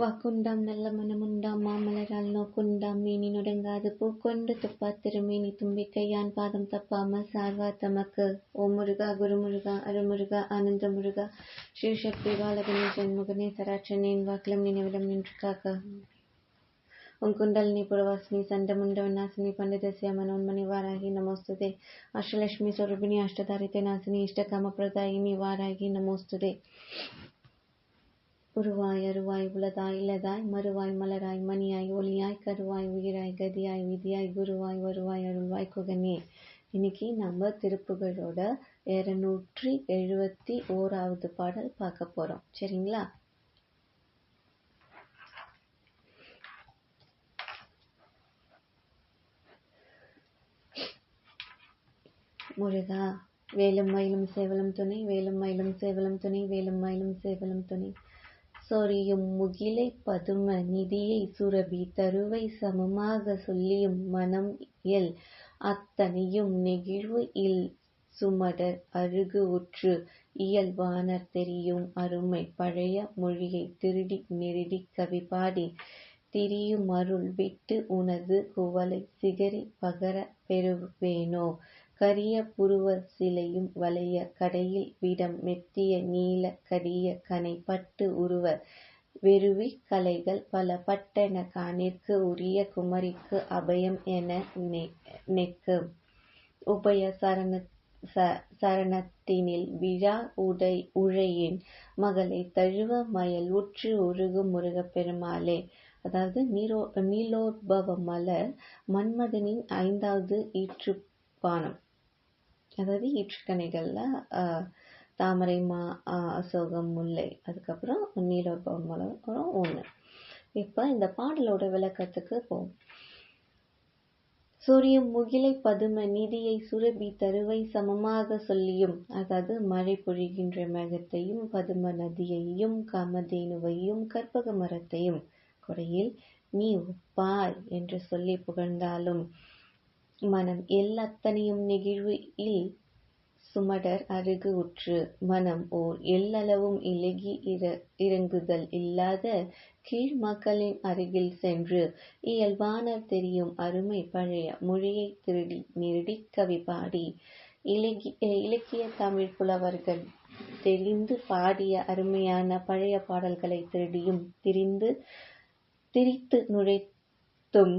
வாக்குண்டாம் நல்ல மனமுண்டாம் மாமலரால் நோக்குண்டாம் மேனி நுடங்காது பூக்கொண்டு துப்பா திருமேனி தும்பிக்கையான் பாதம் தப்பாமல் சார்வா தமக்கு. ஓ முருகா குருமுருகா அருமுருகா ஆனந்த முருகா ஸ்ரீ சக்தி பாலகனே ஜன்முகனே சராட்சனேன் வாக்கிலும் நினைவிடம் நின்று காக்க. உங்குண்டலினி புரவாசினி சண்டமுண்ட விநாசினி பண்டிதசிய மனோன்மணி வாராகி நமோஸ்துதே. அஷ்டலட்சுமி சொரூபிணி அஷ்டதாரித்தை நாசினி இஷ்டகாம பிரதாயினி வாராகி நமோஸ்துதே. உருவாய் அருவாய் உளதாய் இலதாய் மறுவாய் மலராய் மணியாய் ஒளியாய் கருவாய் உயிராய் கதியாய் விதியாய் குருவாய் வருவாய் அருள்வாய் குகனே. இன்னைக்கு நம்ம திருப்புகளோட இருநூற்றி எழுபத்தி ஓராவது பாடல் பார்க்க போறோம். சரிங்களா? முருகா வேலும் மயிலும் சேவலும் துணை வேலும் மயிலும் சேவலும் துணை வேலும் மயிலும் சேவலும் துணை. சொரியும் முகிலை பதும நிதியை சுரபி தருவை சமமாக சொல்லியும் மனம் எல் அத்தனையும் நெகிழ்வு இல் சுமடர் அருகு உற்று. இயல்பான தெரியும் அருமை பழைய மொழியை திருடி நெருடி கவி பாடி. திரியும் அருள் விட்டு உனது குவளை சிகரி பகர பெறுவேனோ? கரிய புருவ சிலையும் வளைய கடையில் விடம் மெத்திய நீல கடிய கனை பட்டு உருவ வெறுவி கலைகள் பல பட்டென காணிற்கு உரிய குமரிக்கு அபயம் என நெக்கு. உபய சரண சரணத்தினில் விழா உடை உழையின் மகளை தழுவ மயல் உற்று உருகும் முருகப் பெருமாளே அதாவது நீரோ நீலோத்பவ மலர் மன்மதனின் ஐந்தாவது ஈற்றுப்பானம் அதாவது ஈற்றுக்கணைகள்ல தாமரை மா அசோகம் முல்லை அதுக்கப்புறம் நீலோத்பவ ஒன்று இப்போ இந்த பாடலோட விளக்கத்துக்கு போவோம். சூரியம் முகிலை பதும நிதியை சுரபி தருவை சமமாக சொல்லியும் அதாவது மழை பொழிகின்ற மேகத்தையும் பதும நதியையும் காமதேனுவையும் கற்பக மரத்தையும் கொடையில் நீ ஒப்பாய் என்று சொல்லி புகழ்ந்தாலும் மனம் எல்லத்தனையும் நெகிழ்வு இல் சுமடர் அருகு உற்று. மனம் ஓர் எல்லளவும் இலகி இறங்குதல் இல்லாத கீழ் மக்களின் அருகில் சென்று. இயல்பானர் தெரியும் அருமை பழைய மொழியை திருடி நிருடி கவி பாடி. இலக்கிய இலக்கிய தமிழ் புலவர்கள் தெரிந்து பாடிய அருமையான பழைய பாடல்களை திருடியும் திரிந்து திரித்து நுழைத்தும்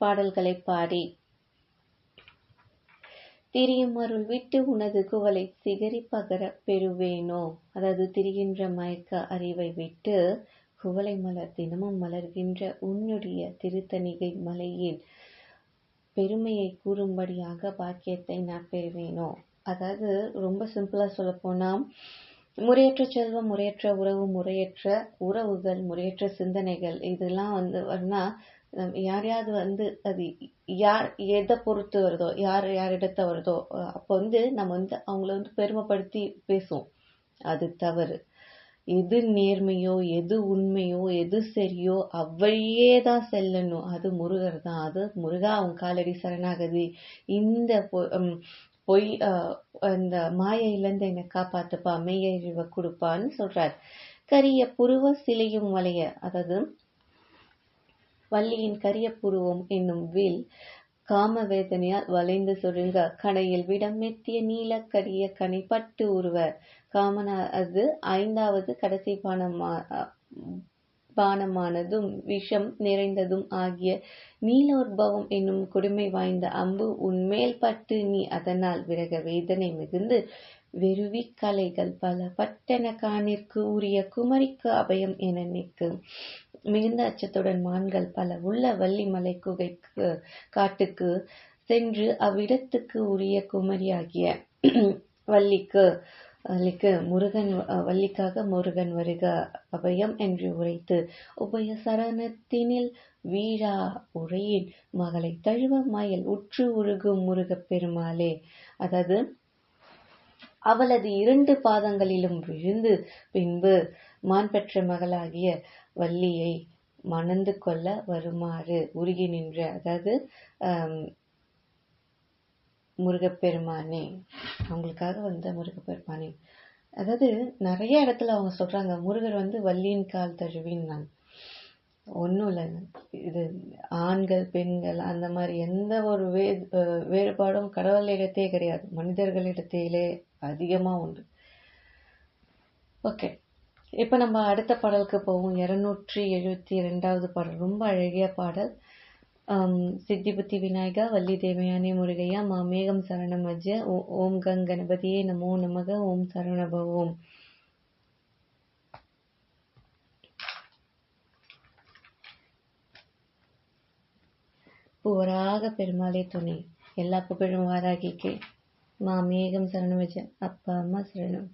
பாடல்களை பாடி. திரியும் அருள் விட்டு உனது குவலை சிகரி பகர பெறுவேனோ? அதாவது திரிகின்ற மயக்க அறிவை விட்டு குவளை மலர் தினமும் மலர்கின்ற உன்னுடைய திருத்தணிகை மலையின் பெருமையை கூறும்படியாக பாக்கியத்தை நான் பெறுவேனோ? அதாவது ரொம்ப சிம்பிளா சொல்ல போனா முறையற்ற செல்வம் முறையற்ற உறவு முறையற்ற உறவுகள் முறையற்ற சிந்தனைகள் இதெல்லாம் வந்து வரனா யாரையாவது வந்து அது யார் எதை பொறுத்து வருதோ யார் யாரிடத்த வருதோ அப்போ வந்து நம்ம வந்து அவங்கள வந்து பெருமைப்படுத்தி பேசுவோம். அது தவறு. எது நேர்மையோ எது உண்மையோ எது சரியோ அவ்வழியே தான் செல்லணும். அது முருகர் தான். அது முருகா அவன் காலடி சரணாகதி. இந்த பொய் அந்த மாயையிலேருந்து என்னை காப்பாத்துப்பா மெய்யறிவை கொடுப்பான்னு சொல்றார். கரிய புருவ சிலையும் வளைய அதாவது வள்ளியின் கரிய புருவம் என்னும் வில் காம வேதனையால் வளைந்து சுருங்க கடையில் விடமெத்திய மெத்திய நீல கனை பட்டு உருவ காமனது ஐந்தாவது கடைசி பானமா பானமானதும் விஷம் நிறைந்ததும் ஆகிய நீலோர்பவம் என்னும் கொடுமை வாய்ந்த அம்பு உன்மேல் பட்டு நீ அதனால் விரக வேதனை மிகுந்து வெறுவி கலைகள் பல பட்டென காணிற்கு உரிய குமரிக்கு அபயம் என நிற்கும். மிகுந்த அச்சத்துடன் மான்கள் பல உள்ள வள்ளிமலை குகைக்கு காட்டுக்கு சென்று அவ்விடத்துக்கு உரிய குமரியாகிய வள்ளிக்கு வள்ளிக்கு முருகன் வள்ளிக்காக முருகன் வருக அபயம் என்று உரைத்து உபய சரணத்தினில் வீழா உரையின் மகளை தழுவ மயல் உற்று உருகும் முருகப் பெருமாளே அதாவது அவளது இரண்டு பாதங்களிலும் விழுந்து பின்பு மான் பெற்ற மகளாகிய வள்ளியை மணந்து கொள்ள வருமாறு உருகி நின்ற அதாவது முருகப்பெருமானே. அவங்களுக்காக வந்த முருகப்பெருமானே. அதாவது நிறைய இடத்துல அவங்க சொல்றாங்க முருகர் வந்து வள்ளியின் கால் தழுவின்னாங்க ஒன்றும் இல்லைங்க இது ஆண்கள் பெண்கள் அந்த மாதிரி எந்த ஒரு வே வேறுபாடும் கடவுளிடத்தே கிடையாது. மனிதர்களிடத்திலே அதிகமாக உண்டு. ஓகே. இப்போ நம்ம அடுத்த பாடலுக்கு போவோம். இரநூற்றி எழுபத்தி ரெண்டாவது பாடல். ரொம்ப அழகிய பாடல். சித்திபுத்தி விநாயகா வள்ளி தேவயானி முருகையா மாமேகம் சரணம் அஜ்ஜ ஓ- ஓம் கங் கணபதியே நமோ நமக ஓம் சரணபவோம் ஓம் பெருமாளே துணை எல்லா புகழும் வாராகிக்கு. மாமேகம் சரணம் அஜ்ஜ அப்பா அம்மா சரணம்.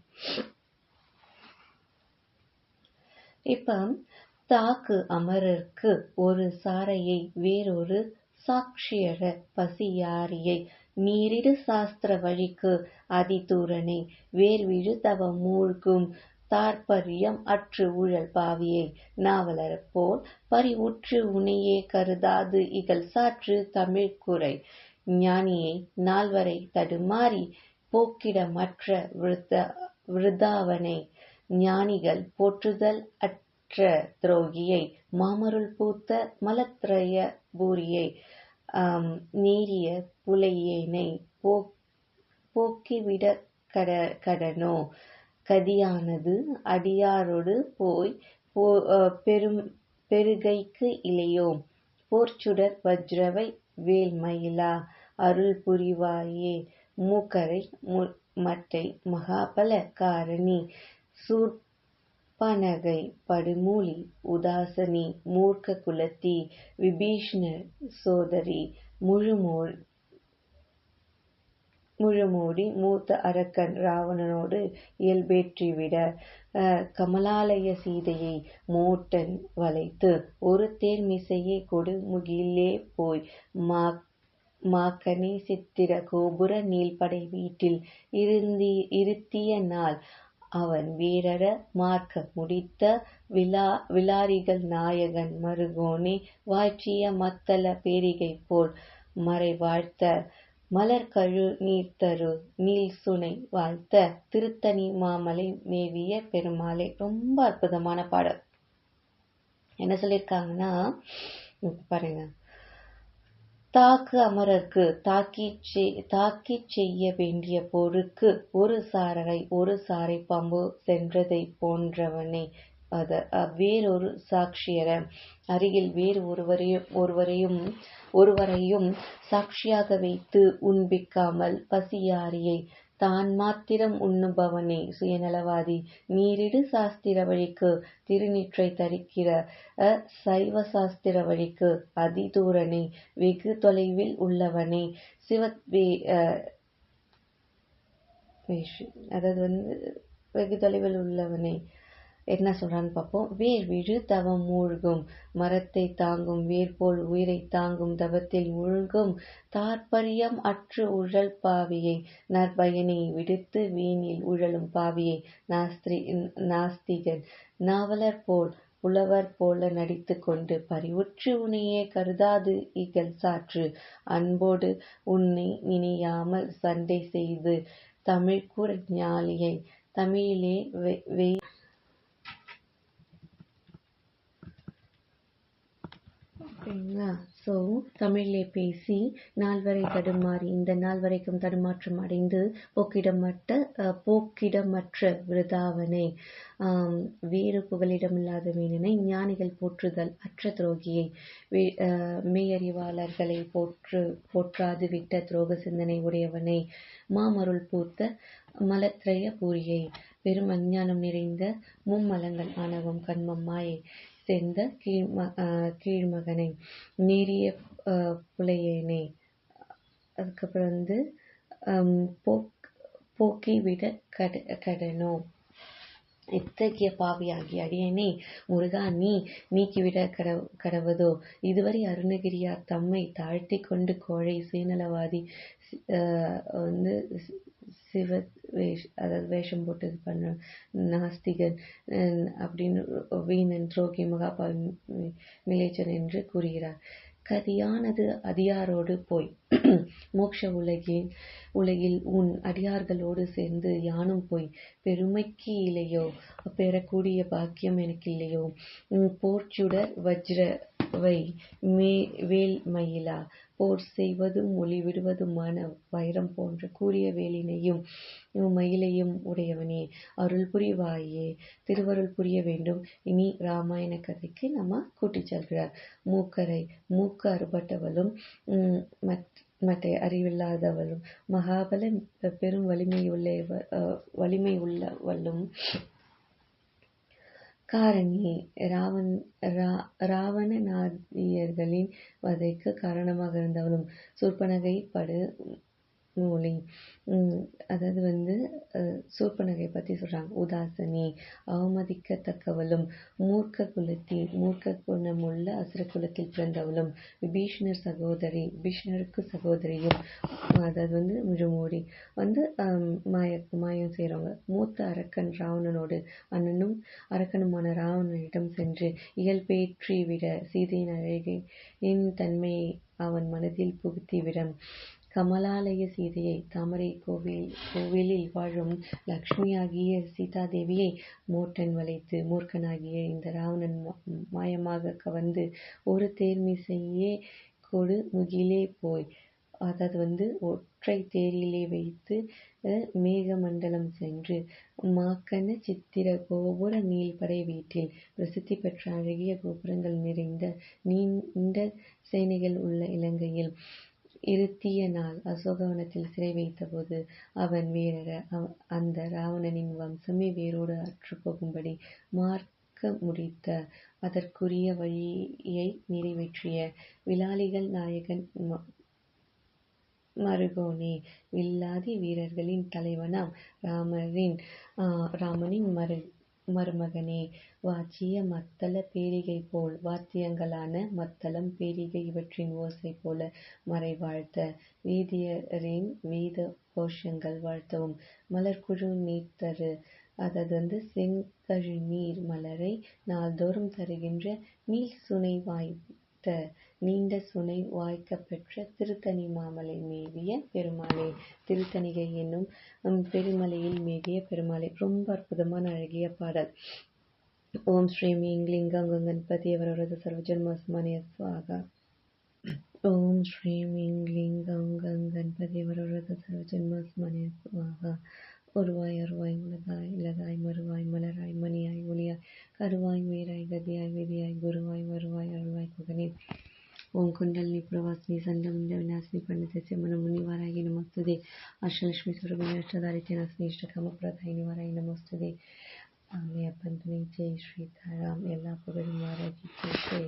இப்ப தாக்கு அமரர்க்கு ஒரு சாரையை வேறொரு சாட்சியர பசியாரியை நீரிடு சாஸ்திர வழிக்கு அதிதூரனை வேர்விழு தவ மூழ்கும் தாற்பரியம் அற்று ஊழல் பாவியை நாவலர் போல் பரிவுற்று உனையே கருதாது இகல் சாற்று தமிழ்குறை ஞானியை நால்வரை தடுமாறி போக்கிட மற்ற விருத்த விருதாவனை ஞானிகள் போற்றுதல் அற்ற துரோகியை மாமருள் பூத்த மலத்ரய பூரியை நீரிய புலையேனை போ போக்கிவிட கட கடனோ? கதியானது அடியாரோடு போய் போ பெரும் பெருகைக்கு இளையோம் போர்ச்சுடர் வஜ்ரவை வேல்மயிலா? அருள் புரிவாயே? மூக்கரை மு- மட்டை மகாபல காரணி? சூர்பனகை படுமூலி உதாசனி மூர்க்க குலத்தி விபீஷ்ணர் சோதரி முழுமூடி மூத்த அரக்கன் ராவணனோடு இயல்பேற்றிவிட அஹ், கமலாலய சீதையை மோட்டன் வளைத்து ஒரு தேர் மிசையை கொடு முகிலே போய் மா மாக்கனே சித்திர கோபுர நீள்படை வீட்டில் இருந்தி இருத்திய நாள் அவன் வீரர மார்க்க முடித்த விலா விலாரிகள் நாயகன் மருகோனே வாய்ச்சிய மத்தள பேரிகை போல் மறை வாழ்த்த மலர் கழு நீர்த்தரு நீல் சுனை வாழ்த்த திருத்தணி மாமலை மேவிய பெருமாளை. ரொம்ப அற்புதமான பாடல். என்ன சொல்லியிருக்காங்கன்னா பாருங்க. தாக்கு அமரர்க்கு தாக்கி செய்- தாக்கிச் செய்ய வேண்டிய போருக்கு ஒரு சாரரை ஒரு சாரை பாம்பு சென்றதைப் போன்றவனே. அத வேறொரு சாட்சியர. அருகில் வேறு ஒருவரையும் ஒருவரையும் ஒருவரையும் சாட்சியாக வைத்து உண்பிக்காமல் பசியாரியை தான் மாத்திரம் உண்ணுபவனே சுயநலவாதி. நீரிடு சாஸ்திர வழிக்கு திருநீற்றை தரிக்கிற அ, சைவ சாஸ்திர வழிக்கு அதிதூரனே வெகு தொலைவில் உள்ளவனே. சிவத்வே அதாவது வந்து வெகு தொலைவில் உள்ளவனே. என்ன சொல்றான்னு பார்ப்போம். வேர் விழு தவம் மூழ்கும். மரத்தை தாங்கும் வேர் போல் உயிரை தாங்கும் தவத்தில் மூழ்கும். தாற்பரியம் அற்று உழல் பாவியை நற்பயனை விடுத்து வீணில் உழலும் பாவியை. நாஸ்திரி நாஸ்திகன் நாவலர் போல் புலவர் போல நடித்து கொண்டு பரிவுற்று உன்னையே கருதாது இகழ் சாற்று. அன்போடு உன்னை நினையாமல் சண்டை செய்து தமிழ் கூற ஞாலியை தமிழிலே வெ- வெய் சரிங்களா? ஸோ தமிழிலே பேசி நால்வரை தடுமாறி இந்த நாள் வரைக்கும் தடுமாற்றம் அடைந்து போக்கிடமற்ற போக்கிடமற்ற விருதாவனை. வேறு புகலிடமில்லாத வீணனை ஞானிகள் போற்றுதல் அற்ற துரோகியை. வே- மெய்யறிவாளர்களை போற்று போற்றாது விட்ட துரோக சிந்தனை உடையவனை. மாமருள் பூத்த மலத்ரய பூரியை பெரும் அஞ்ஞானம் நிறைந்த மும்மலங்கள் ஆணவம் கண்மம் மாயை. சேர்ந்த கீழ்ம கீழ்மகனை நேரிய புலையனே. அதுக்கப்புறம் வந்து போக் போக்கி விட கட கடனோ. இத்தகைய பாவியாகிய அடியேனை முருகா நீ நீக்கிவிட கட கடவதோ? இதுவரை அருணகிரியார் தம்மை தாழ்த்தி கொண்டு கோழை சுயநலவாதி ஆஹ் வந்து சிவ வேஷ் அதாவது வேஷம் போட்டு இது பண்ண நாஸ்திகன் அஹ் அப்படின்னு வீணன் துரோகி மகாபாவி மிலேச்சன் என்று கூறுகிறார். கதியானது அடியாரோடு போய். மோட்ச உலகில் உலகில் உன் அடியார்களோடு சேர்ந்து யானும் போய். பெருமைக்கு இல்லையோ? பெறக்கூடிய பாக்கியம் எனக்கு இல்லையோ போர்ச்சுடர் வஜ்ர மே வேல் மயிலா. போர் செய்வதும் ஒளி விடுவதுமான வைரம் போன்ற கூறிய வேலினையும் மயிலையும் உடையவனே. அருள் புரிவாயே. திருவருள் புரிய வேண்டும். இனி ராமாயண கதைக்கு நம்ம கூட்டிச் செல்கிறார். மூக்கரை மூக்கு அறுபட்டவளும் மற்ற அறிவில்லாதவளும் மகாபல பெரும் வலிமையுள்ள வலிமை உள்ளவளும் காரணி ராவன் ராவணநாதியர்களின் வதைக்கு காரணமாக இருந்தவளும். சூர்பனகை படு மொழி அதாவது வந்து சூர்பனகை பற்றி சொல்கிறாங்க உதாசனி அவமதிக்கத்தக்கவளும் மூர்க்க குலத்தில் மூர்க்க குணமுள்ள அசுர குலத்தில் பிறந்தவளும் பீஷ்ணர் சகோதரி பீஷ்ணருக்கு சகோதரியும் அதாவது வந்து முழுமூடி. வந்து மாய மாயம் செய்கிறவங்க மூத்த அரக்கன் ராவணனோடு அண்ணனும் அரக்கனுமான ராவணனிடம் சென்று இயல்பேற்றி விட சீதையின் அழகின் தன்மையை அவன் மனதில் புகுத்திவிடம். கமலாலய சீதையை தாமரை கோவில் கோவிலில் வாழும் லக்ஷ்மியாகிய சீதாதேவியை மூர்க்கன் வளைத்து மூர்க்கனாகிய இந்த ராவணன் மாயமாக கவர்ந்து ஒரு தேர்மிசையே கொடு முகிலே போய். அதாவது வந்து ஒற்றை தேரிலே வைத்து மேகமண்டலம் சென்று மாக்கன சித்திர கோபுர நீள்படை வீட்டில் பிரசித்தி பெற்ற அழகிய கோபுரங்கள் நிறைந்த நீண்ட சேனைகள் உள்ள இலங்கையில் இருத்திய நாள். அசோகவனத்தில் சிறை வைத்தபோது அவன் வீரர அந்த ராவணனின் வம்சமே வேரோடு அற்றுப்போகும்படி மார்க்க முடித்த அதற்குரிய வழியை நிறைவேற்றிய விலாளிகள் நாயகன் மருகோனே வில்லாதி வீரர்களின் தலைவனாம் ராமரின் ராமனின் மரு மருமகனே வாச்சிய மத்தள பேரிகை போல் வாத்தியங்களான மத்தளம் பேரிகை இவற்றின் ஓசை போல மறை வாழ்த்த. வேதியரின் வேத கோஷங்கள் வாழ்த்தவும். மலர்குழு நீர்த்தரு அதாவது வந்து செங்கழுநீர் மலரை நாள்தோறும் தருகின்ற நீல் சுனை காத்த நீண்ட சுனை வாய்க்கப் பெற்ற திருத்தணி மாமலை மேவிய பெருமாளே. திருத்தணிகை என்னும் பெருமலையில் மேவிய பெருமாளே. ரொம்ப அற்புதமான அழகிய பாடல். ஓம் ஸ்ரீம் லிங்கம் கங்கன்பதி அவரது சர்வஜன்மாஸ்மனிய சுவாகா ஓம் ஸ்ரீம் லிங்கம் கங்கன்பதி அவரது சர்வஜன்மாஸ்மனிய சுவாகா ஒருவாய் அருவாய் உலகாய் இலகாய் மறுவாய் மலராய் மணியாய் ஒளியாய் கருவாய் மேராய் கதியாய் விதியாய் குருவாய் வருவாய் அருள்வாய் குகனே. ஓம் குண்டலினி பிரவாசினி சண்டமுண்ட விநாசினி பண்டிதசிய மனமுனிவாராகி நமஸ்துதே. அஷ்டலட்சுமி சுரபினி அஷ்டதாரித்திய நாசினி இஷ்டகாமபிரதாயினி வாராய் நமஸ்துதே. ஆமே அப்பன் துணை ஜெய் ஸ்ரீ தாராம். எல்லா புகழும் ஆராய்ச்சி ஜெய் ஸ்ரீ